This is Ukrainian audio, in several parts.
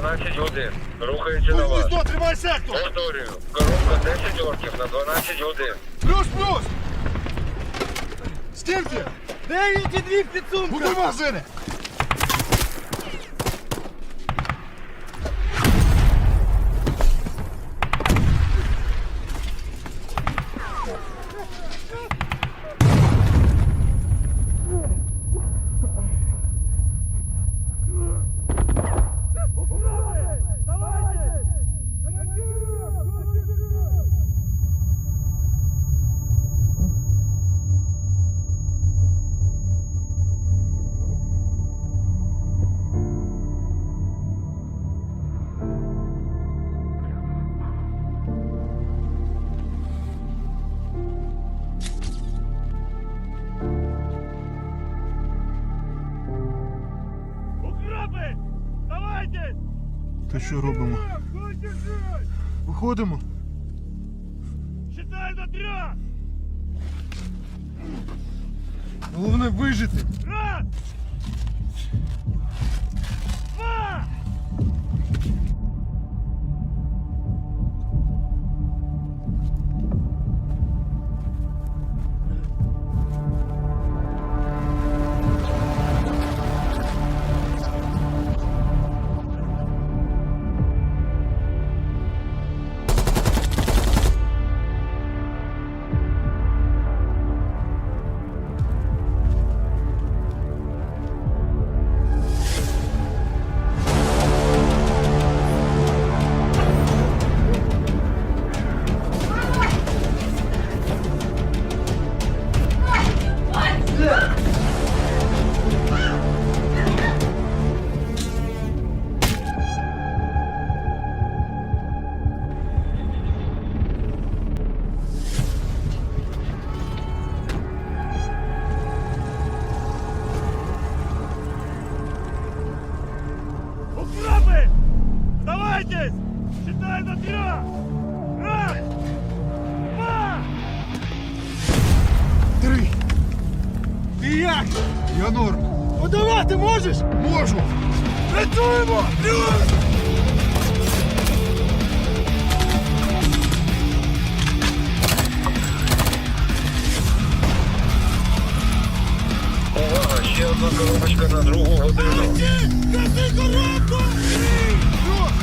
12 годин. Рухається на вас. гніздо, тримай сектор! Повторюю, коробка 10 орків на 12 годин. Плюс, плюс! Скільки? Дев'ять і дві підсумки! Будуй магазини! То що робимо? Виходимо? Считай до трьох! Головне вижити. Раз! Я норм. Подавати можеш? Можу. Працюємо! Плюс! Увага, ще одна коробочка на другу годину. Гаси коробку! Плюс!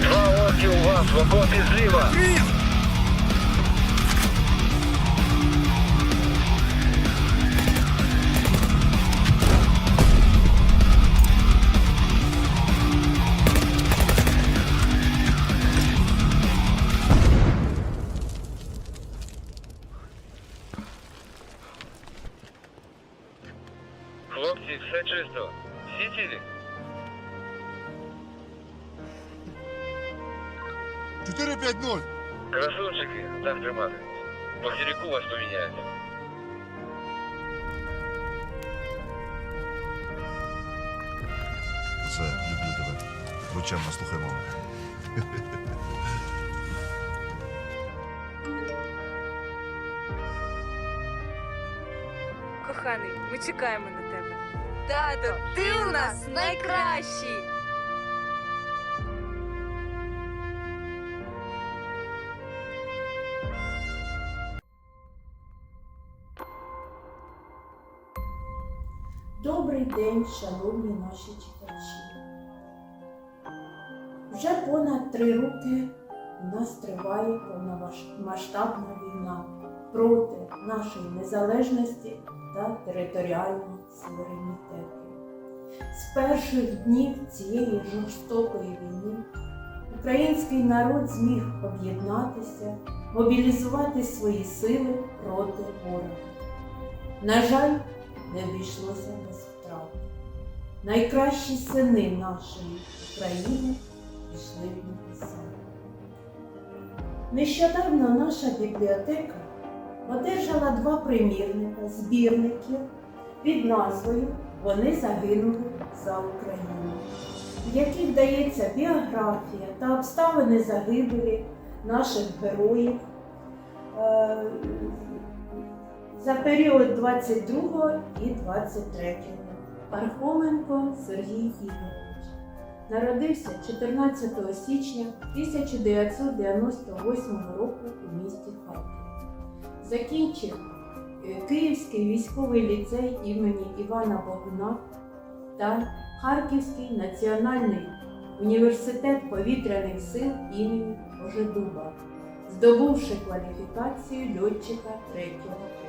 Два орки у вас в окопі зліва. Кріс! 4-5-0. Красунчики, так тримати. Вас поміняють. Все, люблю тебе. Будь чемно, слухай. Коханий, ми чекаємо на тебе. Тато, ти у нас найкращий. Добрий день, шановні наші читачі. Вже понад три роки у нас триває повномасштабна війна проти нашої незалежності та територіального суверенітету. З перших днів цієї жорстокої війни український народ зміг об'єднатися, мобілізувати свої сили проти ворога. На жаль, не обійшлося без втрат. Найкращі сини нашої України пішли в небеса. Нещодавно наша бібліотека одержала два примірника, збірників під назвою Вони загинули за Україну, в яких дається біографія та обставини загибелі наших героїв. За період 22 і 23. Пархоменко Сергій Ігорович. Народився 14 січня 1998 року у місті Харків. Закінчив е, Київський військовий ліцей імені Івана Богуна та Харківський національний університет повітряних сил імені Ожедуба, здобувши кваліфікацію льотчика 3 класу.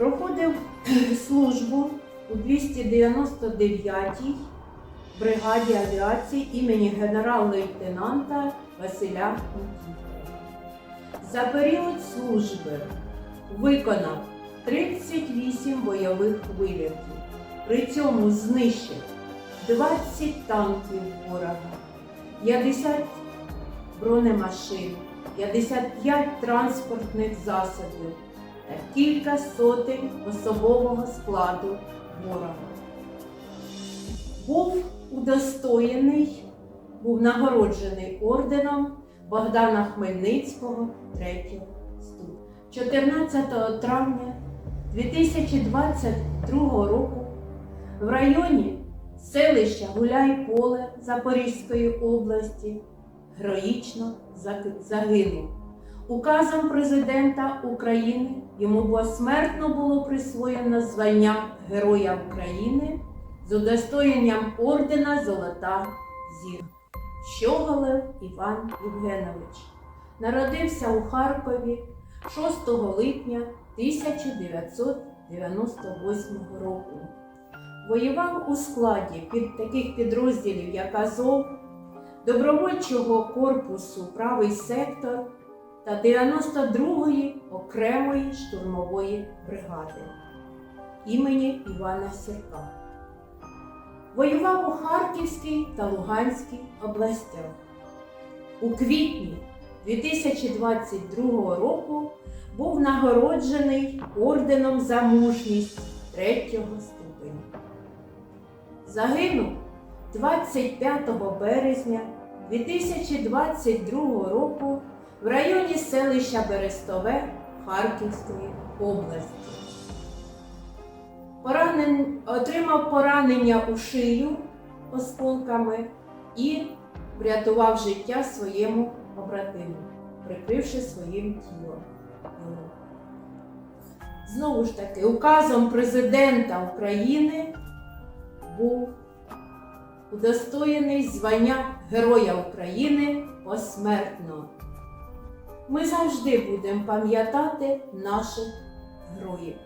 Проходив службу у 299-й бригаді авіації імені генерал-лейтенанта Василя Микітова. За період служби виконав 38 бойових вилітів. При цьому знищив 20 танків ворога, 50 бронемашин, 55 транспортних засобів та кілька сотень особового складу ворога. Був удостоєний, був нагороджений орденом Богдана Хмельницького третього ступеня. 14 травня 2022 року в районі селища Гуляй-Поле Запорізької області героїчно загинув. Указом президента України йому посмертно було присвоєно звання Героя України з удостоєнням ордена Золота Зірка. Щоголев Іван Євгенович народився у Харкові 6 липня 1998 року. Воював у складі під таких підрозділів, як Азов, добровольчого корпусу Правий сектор та 92-ї окремої штурмової бригади імені Івана Сірка. Воював у Харківській та Луганській областях. У квітні 2022 року був нагороджений орденом за мужність третього ступеня. Загинув 25 березня 2022 року в районі селища Берестове Харківської області. Поранен... Отримав поранення у шию осколками і врятував життя своєму побратиму, прикривши своїм тілом. Знову ж таки, указом президента України був удостоєний звання Героя України посмертно. Ми завжди будемо пам'ятати наших героїв.